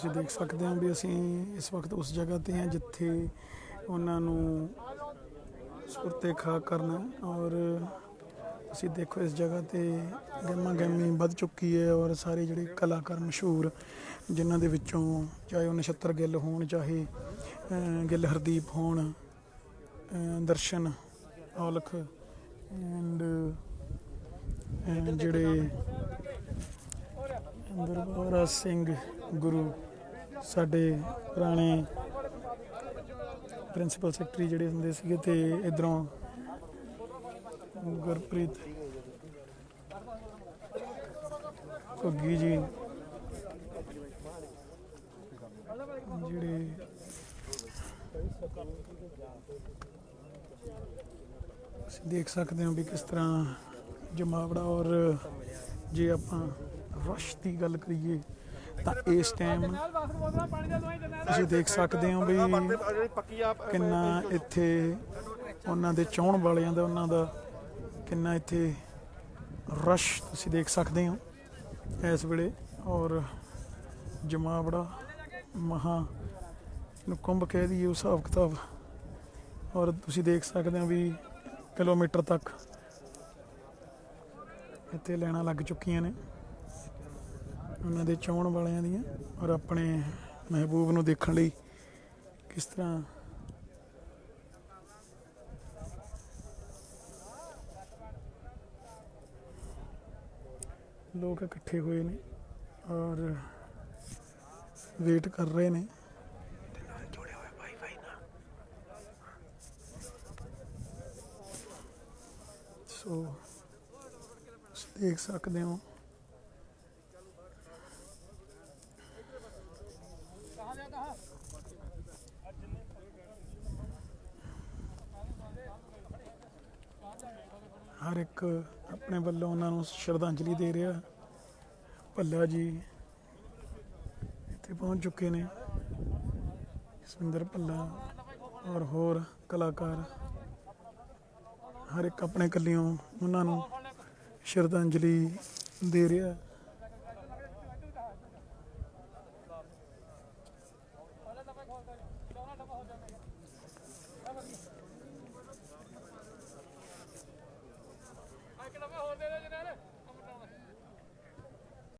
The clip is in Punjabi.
ਤੁਸੀਂ ਦੇਖ ਸਕਦੇ ਹੋ ਵੀ ਅਸੀਂ ਇਸ ਵਕਤ ਉਸ ਜਗ੍ਹਾ ਤੇ ਹਾਂ ਜਿੱਥੇ ਉਹਨਾਂ ਨੂੰ ਸੁਰਤੇ ਖਾ ਕਰਨਾ ਔਰ ਤੁਸੀਂ ਦੇਖੋ ਇਸ ਜਗ੍ਹਾ ਤੇ ਗਹਿਮਾ ਗਹਿਮੀ ਵੱਧ ਚੁੱਕੀ ਹੈ ਔਰ ਸਾਰੇ ਜਿਹੜੇ ਕਲਾਕਾਰ ਮਸ਼ਹੂਰ ਜਿਨ੍ਹਾਂ ਦੇ ਵਿੱਚੋਂ ਚਾਹੇ ਉਹ ਨਛੱਤਰ ਗਿੱਲ ਹੋਣ, ਚਾਹੇ ਗਿੱਲ ਹਰਦੀਪ ਹੋਣ ਦਰਸ਼ਨ, ਔਲਖ ਐਂਡ ਜਿਹੜੇ ਦਰਬਾਰਾ ਸਿੰਘ, ਗੁਰੂ ਸਾਡੇ ਪੁਰਾਣੇ ਪ੍ਰਿੰਸੀਪਲ ਸੈਕਟਰੀ ਜਿਹੜੇ ਹੁੰਦੇ ਸੀਗੇ ਤੇ ਇਧਰੋਂ ਗੁਰਪ੍ਰੀਤ ਘੁੱਗੀ ਜੀ, ਜਿਹੜੇ ਤੁਸੀਂ ਦੇਖ ਸਕਦੇ ਹੋ ਵੀ ਕਿਸ ਤਰ੍ਹਾਂ ਜਮਾਵੜਾ ਔਰ ਜੇ ਆਪਾਂ ਰਸ਼ ਦੀ ਗੱਲ ਕਰੀਏ ਤਾਂ ਇਸ ਟਾਈਮ ਤੁਸੀਂ ਦੇਖ ਸਕਦੇ ਹੋ ਵੀ ਕਿੰਨਾ ਇੱਥੇ ਉਹਨਾਂ ਦੇ ਚਾਹਣ ਵਾਲਿਆਂ ਦਾ, ਉਹਨਾਂ ਦਾ ਕਿੰਨਾ ਇੱਥੇ ਰਸ਼ ਤੁਸੀਂ ਦੇਖ ਸਕਦੇ ਹੋ ਇਸ ਵੇਲੇ। ਔਰ ਜਮਾਵੜਾ ਮਹਾ ਨੂੰ ਕੁੰਭ ਕਹਿ ਦਈਏ ਉਸ ਹਿਸਾਬ ਕਿਤਾਬ। ਔਰ ਤੁਸੀਂ ਦੇਖ ਸਕਦੇ ਹੋ ਵੀ ਕਿਲੋਮੀਟਰ ਤੱਕ ਇੱਥੇ ਲੈਣਾ ਲੱਗ ਚੁੱਕੀਆਂ ਨੇ। ਉਹਨਾਂ ਦੇ ਚਾਹਣ ਵਾਲਿਆਂ ਦੀਆਂ ਔਰ ਆਪਣੇ ਮਹਿਬੂਬ ਨੂੰ ਦੇਖਣ ਲਈ ਕਿਸ ਤਰ੍ਹਾਂ ਲੋਕ ਇਕੱਠੇ ਹੋਏ ਨੇ ਔਰ ਵੇਟ ਕਰ ਰਹੇ ਨੇ। ਸੋ ਦੇਖ ਸਕਦੇ ਹੋ ਹਰ ਇੱਕ ਆਪਣੇ ਵੱਲੋਂ ਉਹਨਾਂ ਨੂੰ ਸ਼ਰਧਾਂਜਲੀ ਦੇ ਰਿਹਾ। ਭੱਲਾ ਜੀ ਇੱਥੇ ਪਹੁੰਚ ਚੁੱਕੇ ਨੇ। ਸੁੰਦਰ ਭੱਲਾ ਔਰ ਹੋਰ ਕਲਾਕਾਰ ਹਰ ਇੱਕ ਆਪਣੇ ਕੱਲਿਓਂ ਉਹਨਾਂ ਨੂੰ ਸ਼ਰਧਾਂਜਲੀ ਦੇ ਰਿਹਾ।